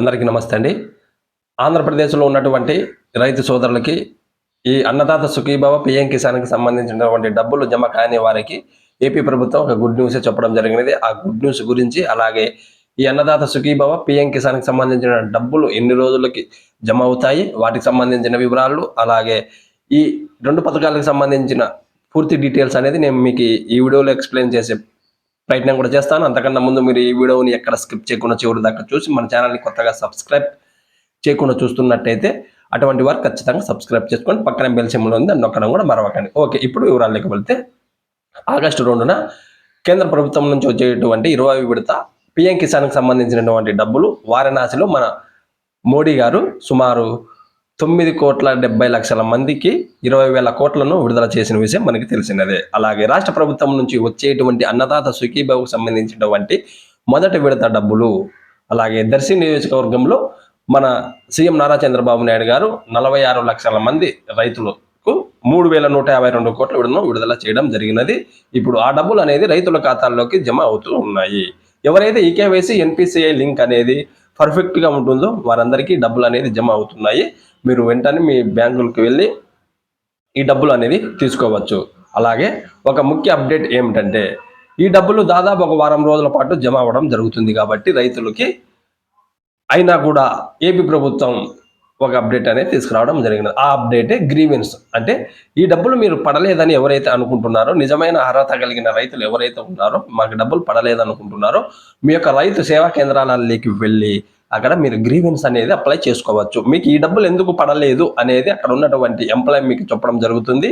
అందరికీ నమస్తే అండి. ఆంధ్రప్రదేశ్లో ఉన్నటువంటి రైతు సోదరులకి ఈ అన్నదాత సుఖీభవ పిఎం కిసాన్కి సంబంధించినటువంటి డబ్బులు జమ కాని వారికి ఏపీ ప్రభుత్వం ఒక గుడ్ న్యూస్ చెప్పడం జరిగినది. ఆ గుడ్ న్యూస్ గురించి అలాగే ఈ అన్నదాత సుఖీభవ పిఎం కిసాన్కి సంబంధించిన డబ్బులు ఎన్ని రోజులకి జమ అవుతాయి వాటికి సంబంధించిన వివరాలు అలాగే ఈ రెండు పథకాలకు సంబంధించిన పూర్తి డీటెయిల్స్ అనేది నేను మీకు ఈ వీడియోలో ఎక్స్ప్లెయిన్ చేసే ప్రయత్నం కూడా చేస్తాను. అంతకన్నా ముందు మీరు ఈ వీడియోని ఎక్కడ స్కిప్ చేయకుండా చివరి దాకా చూసి మన ఛానల్ని కొత్తగా సబ్స్క్రైబ్ చేయకుండా చూస్తున్నట్టయితే అటువంటి వారు ఖచ్చితంగా సబ్స్క్రైబ్ చేసుకొని పక్కన బెల్ సింబల్ ఉంది. దాన్ని నొక్కడం కూడా మరవకండి. ఓకే ఇప్పుడు వివరాల్లోకి వెళ్తే ఆగస్టు రెండున కేంద్ర ప్రభుత్వం నుంచి వచ్చేటువంటి ఇరవై విడత పిఎం కిసాన్కి సంబంధించినటువంటి డబ్బులు వారణాసిలో మన మోడీ గారు సుమారు తొమ్మిది కోట్ల డెబ్బై లక్షల మందికి ఇరవై వేల కోట్లను విడుదల చేసిన విషయం మనకి తెలిసినదే. అలాగే రాష్ట్ర ప్రభుత్వం నుంచి వచ్చేటువంటి అన్నదాత సుఖీబాబుకు సంబంధించినటువంటి మొదటి విడత డబ్బులు అలాగే దర్శి నియోజకవర్గంలో మన సీఎం నారా చంద్రబాబు నాయుడు గారు నలభై ఆరు లక్షల మంది రైతులకు మూడు వేల నూట యాభై రెండు కోట్ల విడుదలను విడుదల చేయడం జరిగినది. ఇప్పుడు ఆ డబ్బులు అనేది రైతుల ఖాతాల్లోకి జమ అవుతూ ఉన్నాయి. ఎవరైతే ఈకేవైసీ ఎన్పిసిఐ లింక్ అనేది పర్ఫెక్ట్గా ఉంటుందో వారందరికీ డబ్బులు అనేది జమ అవుతున్నాయి. మీరు వెంటనే మీ బ్యాంకులకు వెళ్ళి ఈ డబ్బులు అనేది తీసుకోవచ్చు. అలాగే ఒక ముఖ్య అప్డేట్ ఏమిటంటే ఈ డబ్బులు దాదాపు ఒక వారం రోజుల పాటు జమ అవ్వడం జరుగుతుంది కాబట్టి రైతులకి అయినా కూడా ఏపీ ప్రభుత్వం ఒక అప్డేట్ అనేది తీసుకురావడం జరిగినది ఆ అప్డేటే గ్రీవెన్స్ అంటే ఈ డబ్బులు మీరు పడలేదని ఎవరైతే అనుకుంటున్నారో నిజమైన అర్హత కలిగిన రైతులు ఎవరైతే ఉన్నారో మాకు డబ్బులు పడలేదనుకుంటున్నారో మీ యొక్క రైతు సేవా కేంద్రాలలోకి వెళ్ళి అక్కడ మీరు గ్రీవెన్స్ అనేది అప్లై చేసుకోవచ్చు. మీకు ఈ డబ్బులు ఎందుకు పడలేదు అనేది అక్కడ ఉన్నటువంటి ఎంప్లాయ్ మీకు చెప్పడం జరుగుతుంది.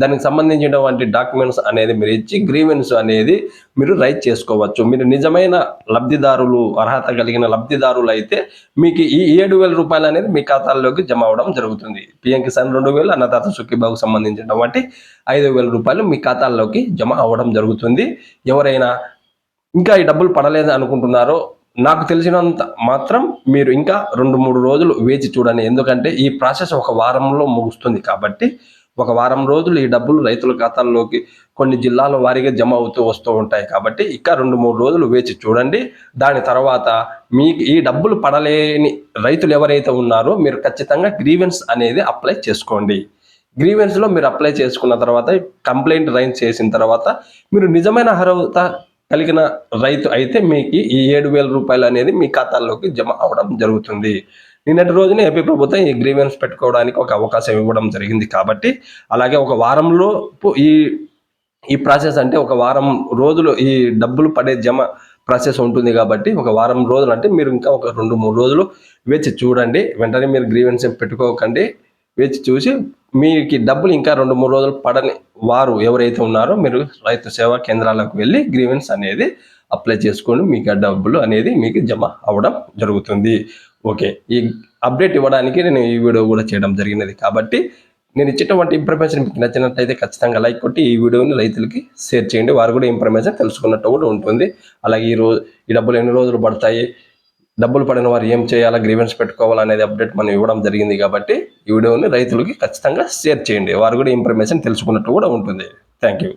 దానికి సంబంధించినటువంటి డాక్యుమెంట్స్ అనేది మీరు ఇచ్చి గ్రీవెన్స్ అనేది మీరు రైట్ చేసుకోవచ్చు. మీరు నిజమైన లబ్ధిదారులు అర్హత కలిగిన లబ్ధిదారులు అయితే మీకు ఈ ఏడు వేల రూపాయలు అనేది మీ ఖాతాల్లోకి జమ అవడం జరుగుతుంది. పిఎం కిసాన్ రెండు వేలు అన్నదాత సుఖీబాబుకు సంబంధించినటువంటి ఐదు వేల రూపాయలు మీ ఖాతాల్లోకి జమ అవ్వడం జరుగుతుంది. ఎవరైనా ఇంకా ఈ డబ్బులు పడలేదు అనుకుంటున్నారో నాకు తెలిసినంత మాత్రం మీరు ఇంకా రెండు మూడు రోజులు వేచి చూడండి. ఎందుకంటే ఈ ప్రాసెస్ ఒక వారంలో ముగుస్తుంది కాబట్టి ఒక వారం రోజులు ఈ డబ్బులు రైతుల ఖాతాల్లోకి కొన్ని జిల్లాల వారీగా జమ అవుతూ వస్తూ ఉంటాయి కాబట్టి ఇంకా రెండు మూడు రోజులు వేచి చూడండి. దాని తర్వాత మీకు ఈ డబ్బులు పడలేని రైతులు ఎవరైతే ఉన్నారో మీరు ఖచ్చితంగా గ్రీవెన్స్ అనేది అప్లై చేసుకోండి. గ్రీవెన్స్లో మీరు అప్లై చేసుకున్న తర్వాత కంప్లైంట్ రైన్ చేసిన తర్వాత మీరు నిజమైన అర్హత కలిగిన రైతు అయితే మీకు ఈ ఏడు వేల రూపాయలు అనేది మీ ఖాతాల్లోకి జమ అవడం జరుగుతుంది. నిన్నటి రోజున ఏపీ ప్రభుత్వం ఈ గ్రీవెన్స్ పెట్టుకోవడానికి ఒక అవకాశం ఇవ్వడం జరిగింది కాబట్టి అలాగే ఒక వారంలో ఈ ఈ ప్రాసెస్ అంటే ఒక వారం రోజులు ఈ డబ్బులు పడే జమ ప్రాసెస్ ఉంటుంది కాబట్టి ఒక వారం రోజులు అంటే మీరు ఇంకా ఒక రెండు మూడు రోజులు వేచి చూడండి. వెంటనే మీరు గ్రీవెన్స్ పెట్టుకోకండి. వేచి చూసి మీకు డబ్బులు ఇంకా రెండు మూడు రోజులు పడని వారు ఎవరైతే ఉన్నారో మీరు రైతు సేవా కేంద్రాలకు వెళ్ళి గ్రీవెన్స్ అనేది అప్లై చేసుకొని మీకు ఆ డబ్బులు అనేది మీకు జమ అవ్వడం జరుగుతుంది. ఓకే. ఈ అప్డేట్ ఇవ్వడానికి నేను ఈ వీడియో కూడా చేయడం జరిగినది. కాబట్టి నేను ఇచ్చేటువంటి ఇన్ఫర్మేషన్ మీకు నచ్చినట్లయితే ఖచ్చితంగా లైక్ కొట్టి ఈ వీడియోని రైతులకి షేర్ చేయండి. వారు కూడా ఇన్ఫర్మేషన్ తెలుసుకున్నట్టు కూడా ఉంటుంది. అలాగే ఈ రోజు ఈ డబ్బులు ఎన్ని రోజులు పడతాయి? డబ్బులు పడిన వారు ఏం చేయాలా గ్రీవెన్స్ పెట్టుకోవాలనేది అప్డేట్ మనం ఇవ్వడం జరిగింది కాబట్టి ఈ వీడియోని రైతులకి ఖచ్చితంగా షేర్ చేయండి. వారు కూడా ఇన్ఫర్మేషన్ తెలుసుకున్నట్టు కూడా ఉంటుంది. Thank you